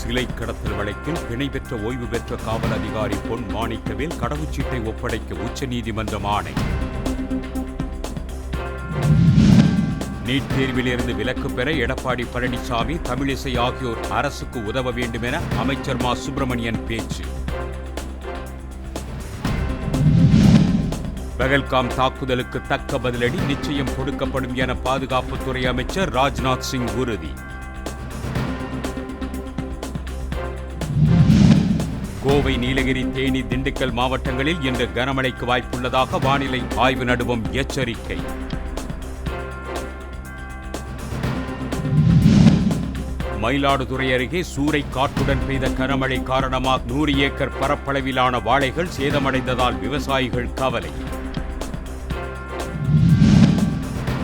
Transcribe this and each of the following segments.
சிலை கடத்தல் வழக்கில் பிணை பெற்ற ஓய்வு பெற்ற காவல் அதிகாரி பொன் மாணிக்கவேல் கடவுச்சீட்டை ஒப்படைக்க உச்சநீதிமன்றம் ஆணை. நீட் தேர்விலிருந்து விலக்கு பெற எடப்பாடி பழனிசாமி தமிழிசை ஆகியோர் அரசுக்கு உதவ வேண்டும் என அமைச்சர் மா. சுப்பிரமணியன் பேச்சு. பகல்காம் தாக்குதலுக்கு தக்க பதிலடி நிச்சயம் கொடுக்கப்படும் என பாதுகாப்புத்துறை அமைச்சர் ராஜ்நாத் சிங் உறுதி. கோவை நீலகிரி தேனி திண்டுக்கல் மாவட்டங்களில் இன்று கனமழைக்கு வாய்ப்புள்ளதாக வானிலை ஆய்வு நடுவம் எச்சரிக்கை. மயிலாடுதுறை அருகே சூறை காற்றுடன் பெய்த கனமழை காரணமாக நூறு ஏக்கர் பரப்பளவிலான வாழைகள் சேதமடைந்ததால் விவசாயிகள் கவலை.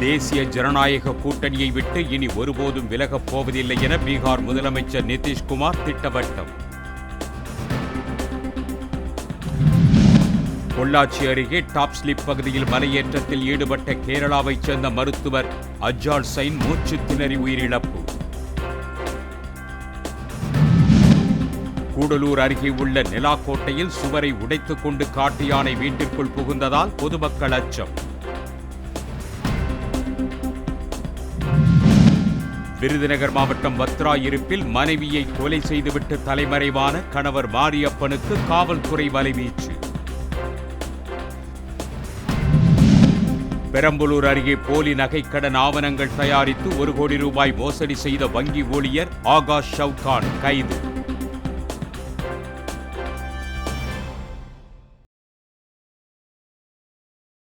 தேசிய ஜனநாயக கூட்டணியை விட்டு இனி ஒருபோதும் விலகப் போவதில்லை என பீகார் முதலமைச்சர் நிதிஷ்குமார் திட்டவட்டம். பொள்ளாச்சி அருகே டாப் ஸ்லிப் பகுதியில் மலையேற்றத்தில் ஈடுபட்ட கேரளாவைச் சேர்ந்த மருத்துவர் அஜால் சைன் மூச்சு திணறி உயிரிழப்பு. கூடலூர் அருகே உள்ள நிலாக்கோட்டையில் சுவரை உடைத்துக் கொண்டு காட்டு யானை வீட்டிற்குள் புகுந்ததால் பொதுமக்கள் அச்சம். விருதுநகர் மாவட்டம் வத்ரா இருப்பில் மனைவியை கொலை செய்துவிட்டு தலைமறைவான கணவர் மாரியப்பனுக்கு காவல்துறை வலைவீச்சு. பெரம்பலூர் அருகே போலி நகைக்கடன் ஆவணங்கள் தயாரித்து ஒரு கோடி ரூபாய் மோசடி செய்த வங்கி ஊழியர் ஆகாஷ் ஷவுகான் கைது.